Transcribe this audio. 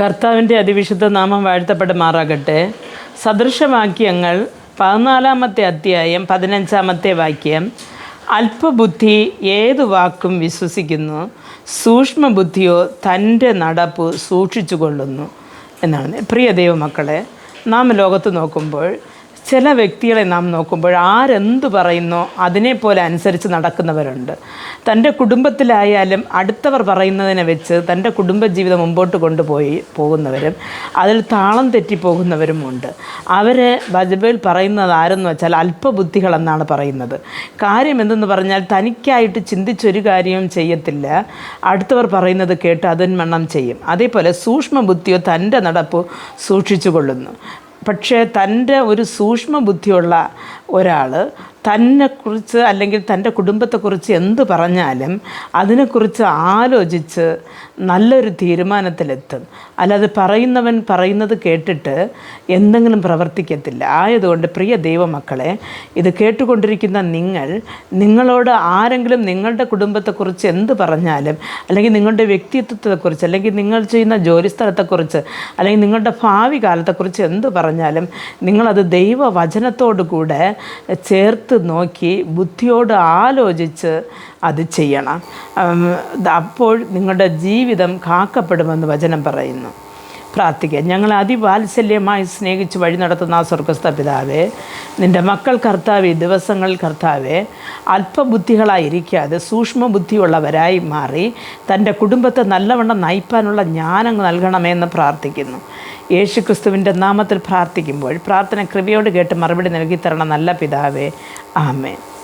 കർത്താവിന്റെ അതിവിശുദ്ധ നാമം വാഴ്ത്തപ്പെടുമാറാകട്ടെ. സദൃശവാക്യങ്ങൾ പതിനാലാമത്തെ അധ്യായം പതിനഞ്ചാമത്തെ വാക്യം. അല്പബുദ്ധി ഏതു വാക്കും വിശ്വസിക്കുന്നു? സൂക്ഷ്മബുദ്ധിയോ തന്റെ നടപ്പ് സൂക്ഷിച്ചു കൊള്ളുന്നു എന്നാണ്. പ്രിയ ദൈവമക്കളെ നാം ലോകത്ത് നോക്കുമ്പോൾ ചില വ്യക്തികളെ നാം നോക്കുമ്പോൾ ആരെന്ത് പറയുന്നോ അതിനെപ്പോലെ അനുസരിച്ച് നടക്കുന്നവരുണ്ട്. തന്റെ കുടുംബത്തിലായാലും അടുത്തവർ പറയുന്നതിനെ വെച്ച് തന്റെ കുടുംബജീവിതം മുമ്പോട്ട് കൊണ്ടുപോയി പോകുന്നവരും അതിൽ താളം തെറ്റി പോകുന്നവരുമുണ്ട് അവരെ ബൈബിൾ പറയുന്നത് ആരെന്ന് വെച്ചാൽ അല്പബുദ്ധികളെന്നാണ് പറയുന്നത്. കാര്യം എന്തെന്ന് പറഞ്ഞാൽ തനിക്കായിട്ട് ചിന്തിച്ചൊരു കാര്യവും ചെയ്യത്തില്ല. അടുത്തവർ പറയുന്നത് കേട്ട് അതിന്മണ്ണം ചെയ്യും. അതേപോലെ സൂക്ഷ്മബുദ്ധിയോ തന്റെ നടപ്പോ സൂക്ഷിച്ചു കൊള്ളുന്നു പക്ഷേ തന്റെ ഒരു സൂക്ഷ്മ ബുദ്ധിയുള്ള ഒരാൾ തന്നെക്കുറിച്ച് അല്ലെങ്കിൽ തന്റെ കുടുംബത്തെക്കുറിച്ച് എന്ത് പറഞ്ഞാലും അതിനെക്കുറിച്ച് ആലോചിച്ച് നല്ലൊരു തീരുമാനത്തിലെത്തും. അല്ലാതെ പറയുന്നവൻ പറയുന്നത് കേട്ടിട്ട് എന്തെങ്കിലും പ്രവർത്തിക്കത്തില്ല. ആയതുകൊണ്ട് പ്രിയ ദൈവമക്കളെ ഇത് കേട്ടുകൊണ്ടിരിക്കുന്ന നിങ്ങൾ നിങ്ങളോട് ആരെങ്കിലും നിങ്ങളുടെ കുടുംബത്തെക്കുറിച്ച് എന്ത് പറഞ്ഞാലും അല്ലെങ്കിൽ നിങ്ങളുടെ വ്യക്തിത്വത്തെക്കുറിച്ച് അല്ലെങ്കിൽ നിങ്ങൾ ചെയ്യുന്ന ജോലിസ്ഥലത്തെക്കുറിച്ച് അല്ലെങ്കിൽ നിങ്ങളുടെ ഭാവി കാലത്തെക്കുറിച്ച് എന്ത് പറഞ്ഞാലും നിങ്ങളത് ദൈവവചനത്തോടു കൂടെ ചേർത്ത് നോക്കി ബുദ്ധിയോട് ആലോചിച്ച് അത് ചെയ്യണം. അപ്പോൾ നിങ്ങളുടെ ജീവിതം കാക്കപ്പെടുമെന്ന് വചനം പറയുന്നു. പ്രാർത്ഥിക്കുക. ഞങ്ങൾ അതിവാത്സല്യമായി സ്നേഹിച്ച് വഴി നടത്തുന്ന ആ സ്വർഗസ്ഥ പിതാവേ നിന്റെ മക്കൾ കർത്താവെ ദിവസങ്ങൾ കർത്താവെ അല്പബുദ്ധികളായിരിക്കാതെ സൂക്ഷ്മ ബുദ്ധിയുള്ളവരായി മാറി തന്റെ കുടുംബത്തെ നല്ലവണ്ണം നയിപ്പാനുള്ള ജ്ഞാനം നൽകണമെന്ന് പ്രാർത്ഥിക്കുന്നു. യേശു ക്രിസ്തുവിന്റെ നാമത്തിൽ പ്രാർത്ഥിക്കുമ്പോൾ പ്രാർത്ഥന കൃപയോട് കേട്ട് മറുപടി നൽകി തരണം നല്ല പിതാവേ. ആമേൻ.